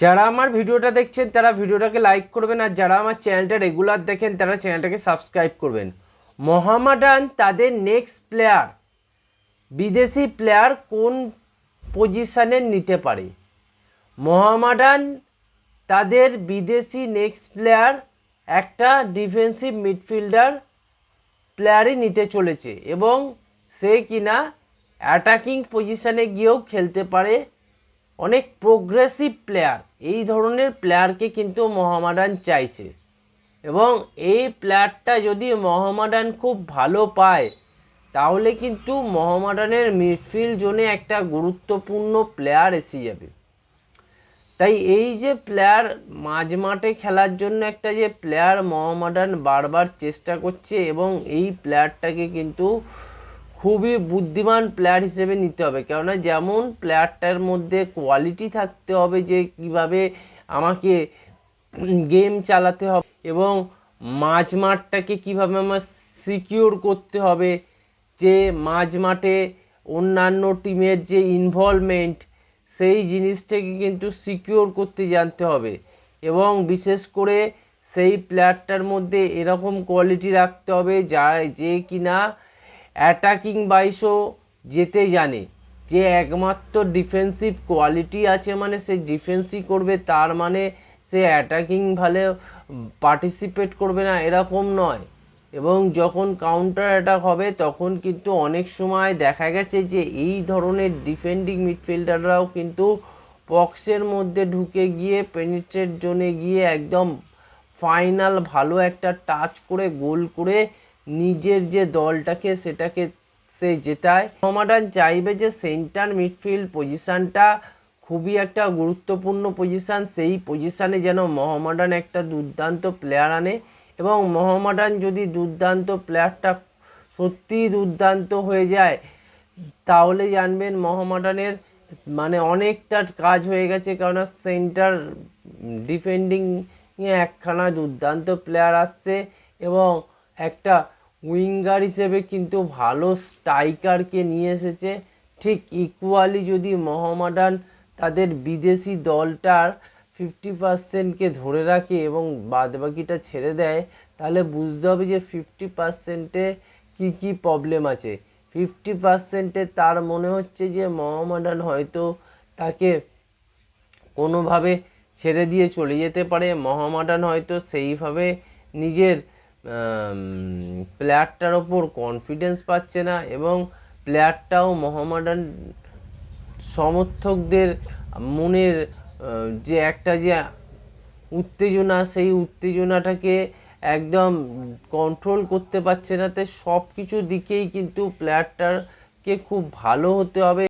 যারা আমার ভিডিওটা দেখছেন, তারা ভিডিওটাকে লাইক করবেন আর যারা আমার চ্যানেলটা রেগুলার দেখেন, তারা চ্যানেলটাকে সাবস্ক্রাইব করবেন। মোহামেডান তাদের নেক্সট প্লেয়ার বিদেশি প্লেয়ার কোন পজিশানে নিতে পারে? মোহামেডান তাদের বিদেশি নেক্সট প্লেয়ার একটা ডিফেন্সিভ মিডফিল্ডার প্লেয়ারই নিতে চলেছে এবং সে কিনা অ্যাটাকিং পজিশানে গিয়েও খেলতে পারে। অনেক প্রোগ্রেসিভ প্লেয়ার এই ধরনের প্লেয়ারকে কিন্তু মোহামেডান চাইছে। এবং এই প্লেয়ারটা যদি মোহামেডান খুব ভালো পায়, তাহলে কিন্তু মোহামেডানের মিডফিল্ড জোনে একটা গুরুত্বপূর্ণ প্লেয়ার এসে যাবে। তাই এই যে প্লেয়ার মাঝ মাঠে খেলার জন্য একটা যে প্লেয়ার মোহামেডান বারবার চেষ্টা করছে এবং এই প্লেয়ারটাকে কিন্তু খুবই বুদ্ধিমান প্লেয়ার হিসেবে নিতে হবে। কেননা যেমন প্লেয়ারটার মধ্যে কোয়ালিটি থাকতে হবে যে কীভাবে আমাকে গেম চালাতে হবে এবং মাঝ মাঠটাকে কীভাবে আমার সিকিউর করতে হবে, যে মাঝ মাঠে অন্যান্য টিমের যে ইনভলভমেন্ট সেই জিনিসটাকে কিন্তু সিকিউর করতে জানতে হবে। এবং বিশেষ করে সেই প্লেয়ারটার মধ্যে এরকম কোয়ালিটি রাখতে হবে যা, যে কিনা অ্যাটাকিং বাইশও যেতে জানে যে একমাত্র ডিফেন্সিভ কোয়ালিটি আছে মানে সে ডিফেন্সই করবে, তার মানে সে অ্যাটাকিং ভালো পার্টিসিপেট করবে না, এরকম নয়। এবং যখন কাউন্টার অ্যাটাক হবে, তখন কিন্তু অনেক সময় দেখা গেছে যে এই ধরনের ডিফেন্ডিং মিডফিল্ডাররাও কিন্তু বক্সের মধ্যে ঢুকে গিয়ে পেনিট্রেট জোনে গিয়ে একদম ফাইনাল ভালো একটা টাচ করে গোল করে নিজের যে দলটাকে সেটাকে সে জেতায়। মোহামেডান চাইবে যে সেন্টার মিডফিল্ড পজিশানটা খুবই একটা গুরুত্বপূর্ণ পজিশান সেই পজিশানে যেন মোহামেডান একটা দুর্দান্ত প্লেয়ার আনে এবং মোহামেডান যদি দুর্দান্ত প্লেয়ারটা সত্যিই দুর্দান্ত হয়ে যায়, তাহলে জানবেন মোহামেডানের মানে অনেকটা কাজ হয়ে গেছে কেননা সেন্টার ডিফেন্ডিং একখানা দুর্দান্ত প্লেয়ার আসছে এবং একটা উইঙ্গার হিসেবে কিন্তু ভালো স্ট্রাইকারকে নিয়ে এসেছে। ঠিক ইকুয়ালি যদি মোহামেডান তাদের বিদেশি দলটার ফিফটি পার্সেন্টকে ধরে রাখে এবং বাদবাকিটা ছেড়ে দেয়, তাহলে বুঝতে হবে যে ফিফটি পার্সেন্টে কী কী প্রবলেম আছে। ফিফটি পার্সেন্টে তার মনে হচ্ছে যে মোহামেডান হয়তো তাকে কোনোভাবে ছেড়ে দিয়ে চলে যেতে পারে। মোহামেডান হয়তো সেইভাবে নিজের প্লেয়ারটার ওপর কনফিডেন্স পাচ্ছে না এবং প্লেয়ারটাও মোহামেডান সমর্থকদের মনের যে একটা যে উত্তেজনা, সেই উত্তেজনাটাকে একদম কন্ট্রোল করতে পারছে না। তাই সব কিছু দিকেই কিন্তু প্লেয়ারটারকে খুব ভালো হতে হবে।